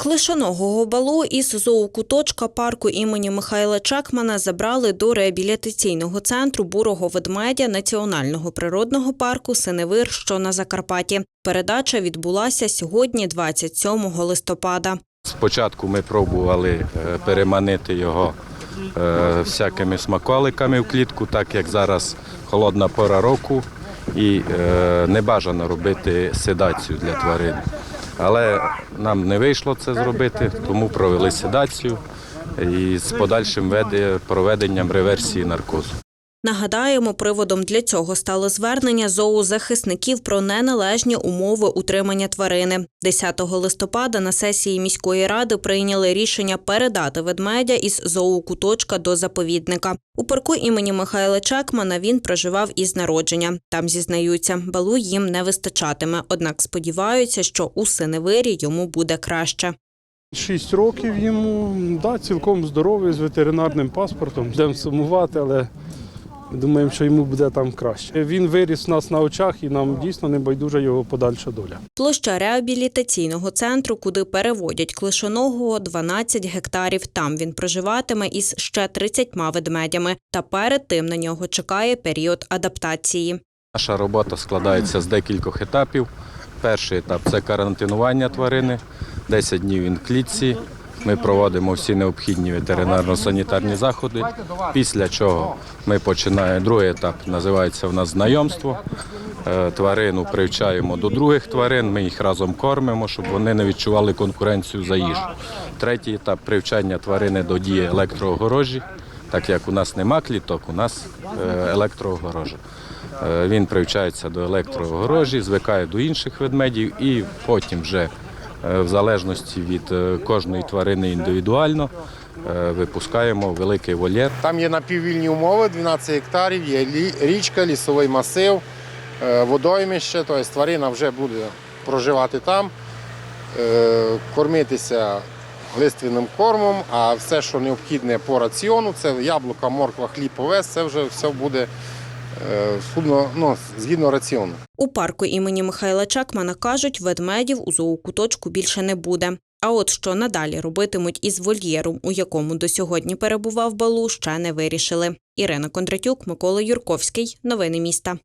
Клишаного балу із зоокуточка парку імені Михайла Чекмана забрали до реабілітаційного центру бурого ведмедя Національного природного парку Синевир, що на Закарпатті. Передача відбулася сьогодні, 27 листопада. Спочатку ми пробували е, переманити його е, всякими смаколиками в клітку, так як зараз холодна пора року і е, не бажано робити седацію для тварин. Але нам не вийшло це зробити, тому провели седацію і з подальшим веде- проведенням реверсії наркозу. Нагадаємо, приводом для цього стало звернення зоозахисників про неналежні умови утримання тварини. 10 листопада на сесії міської ради прийняли рішення передати ведмедя із зоокуточка до заповідника. У парку імені Михайла Чекмана він проживав із народження. Там зізнаються, балу їм не вистачатиме. Однак сподіваються, що у синевирі йому буде краще. Шість років йому, да, цілком здоровий з ветеринарним паспортом. Будемо сумувати, але думаємо, що йому буде там краще. Він виріс у нас на очах і нам дійсно не байдужа його подальша доля. Площа реабілітаційного центру, куди переводять клишоного, 12 гектарів. Там він проживатиме із ще 30 ведмедями. Та перед тим на нього чекає період адаптації. Наша робота складається з декількох етапів. Перший етап це карантинування тварини. 10 днів він в клітці. Ми проводимо всі необхідні ветеринарно-санітарні заходи. Після чого ми починаємо другий етап, називається в нас знайомство. Е, Тварину привчаємо до других тварин, ми їх разом кормимо, щоб вони не відчували конкуренцію за їжу. Третій етап привчання тварини до дії електроогорожі. Так як у нас нема кліток, у нас е, електроогорожа. Е, Він привчається до електроогорожі, звикає до інших ведмедів і потім вже в залежності від е, кожної тварини індивідуально е, випускаємо великий вольєр. Там є напіввільні умови, 12 гектарів, є річка, лісовий масив, е, водоймище, тобто тварина вже буде проживати там, е, кормитися лиственним кормом, а все, що необхідне по раціону, це яблука, морква, хліб, овес, це вже все буде е, судно, ну, згідно раціону. У парку імені Михайла Чекмана кажуть, ведмедів у зоокуточку більше не буде. А от що надалі робитимуть із вольєром, у якому до сьогодні перебував балу, ще не вирішили. Ірина Кондратюк, Микола Юрковський. Новини міста.